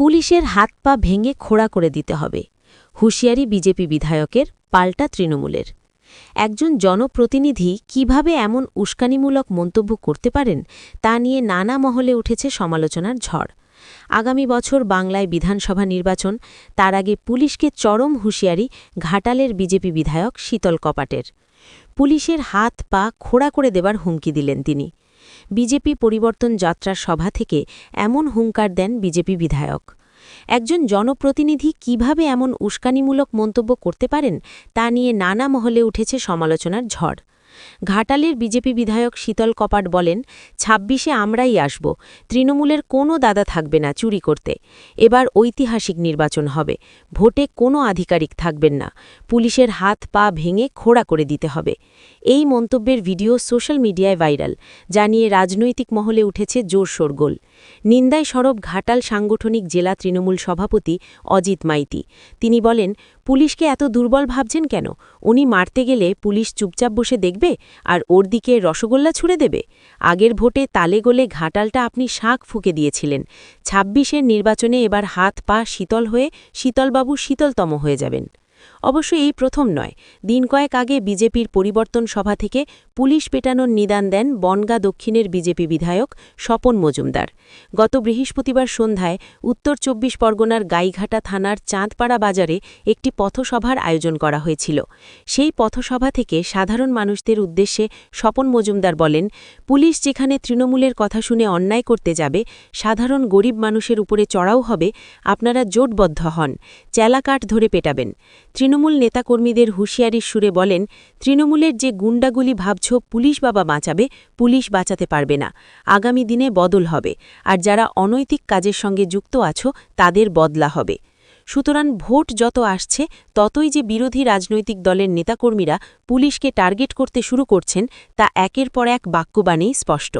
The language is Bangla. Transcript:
পুলিশের হাত পা ভেঙে খোড়া করে দিতে হবে। হুঁশিয়ারি বিজেপি বিধায়কের, পাল্টা তৃণমূলের। একজন জনপ্রতিনিধি কীভাবে এমন উস্কানিমূলক মন্তব্য করতে পারেন, তা নিয়ে নানা মহলে উঠেছে সমালোচনার ঝড়। আগামী বছর বাংলায় বিধানসভা নির্বাচন, তার আগে পুলিশকে চরম হুঁশিয়ারি ঘাটালের বিজেপি বিধায়ক শীতল কপাটের। পুলিশের হাত পা খোড়া করে দেবার হুমকি দিলেন তিনি। বিজেপি পরিবর্তন যাত্রার সভা থেকে এমন হুঙ্কার দেন বিজেপি বিধায়ক। একজন জনপ্রতিনিধি কীভাবে এমন উস্কানিমূলক মন্তব্য করতে পারেন, তা নিয়ে নানা মহলে উঠেছে সমালোচনার ঝড়। ঘাটালের বিজেপি বিধায়ক শীতল কপাট বলেন, ছাব্বিশে আমরাই আসব, তৃণমূলের কোনো দাদা থাকবে না চুরি করতে। এবার ঐতিহাসিক নির্বাচন হবে, ভোটে কোনো আধিকারিক থাকবেন না। পুলিশের হাত পা ভেঙে খোড়া করে দিতে হবে। এই মন্তব্যের ভিডিও সোশ্যাল মিডিয়ায় ভাইরাল, জানিয়ে রাজনৈতিক মহলে উঠেছে জোর শোরগোল। নিন্দায় সরব ঘাটাল সাংগঠনিক জেলা তৃণমূল সভাপতি অজিত মাইতি। তিনি বলেন পুলিশকে এত দুর্বল ভাবছেন কেন? উনি মারতে গেলে পুলিশ চুপচাপ বসে দেখবে আর ওর দিকে রসগোল্লা ছুড়ে দেবে? আগের ভোটে তালে গোলে ঘাটালটা আপনি শাঁখ ফুঁকে দিয়েছিলেন। ছাব্বিশের নির্বাচনে এবার হাত পা শীতল হয়ে শীতলবাবু শীতলতম হয়ে যাবেন। অবশ্য এই প্রথম নয়। দিন কয়েক আগে বিজেপির পরিবর্তন সভা থেকে পুলিশ পেটানোর নিদান দেন বনগা দক্ষিণের বিজেপি বিধায়ক স্বপন মজুমদার। গত বৃহস্পতিবার সন্ধ্যায় উত্তর চব্বিশ পরগনার গাইঘাটা থানার চাঁদপাড়া বাজারে একটি পথসভার আয়োজন করা হয়েছিল। সেই পথসভা থেকে সাধারণ মানুষদের উদ্দেশ্যে স্বপন মজুমদার বলেন, পুলিশ যেখানে তৃণমূলের কথা শুনে অন্যায় করতে যাবে, সাধারণ গরিব মানুষের উপরে চড়াও হবে, আপনারা জোটবদ্ধ হন, চেলাকাঠ ধরে পেটাবেন। তৃণমূল নেতাকর্মীদের হুঁশিয়ারির সুরে বলেন, তৃণমূলের যে গুন্ডাগুলি ভাবছ পুলিশ বাবা বাঁচাবে, পুলিশ বাঁচাতে পারবে না। আগামী দিনে বদল হবে। আর যারা অনৈতিক কাজের সঙ্গে যুক্ত আছো, তাদের বদলা হবে। সুতরাং ভোট যত আসছে, ততই যে বিরোধী রাজনৈতিক দলের নেতাকর্মীরা পুলিশকে টার্গেট করতে শুরু করছেন, তা একের পর এক বাক্যবাণেই স্পষ্ট।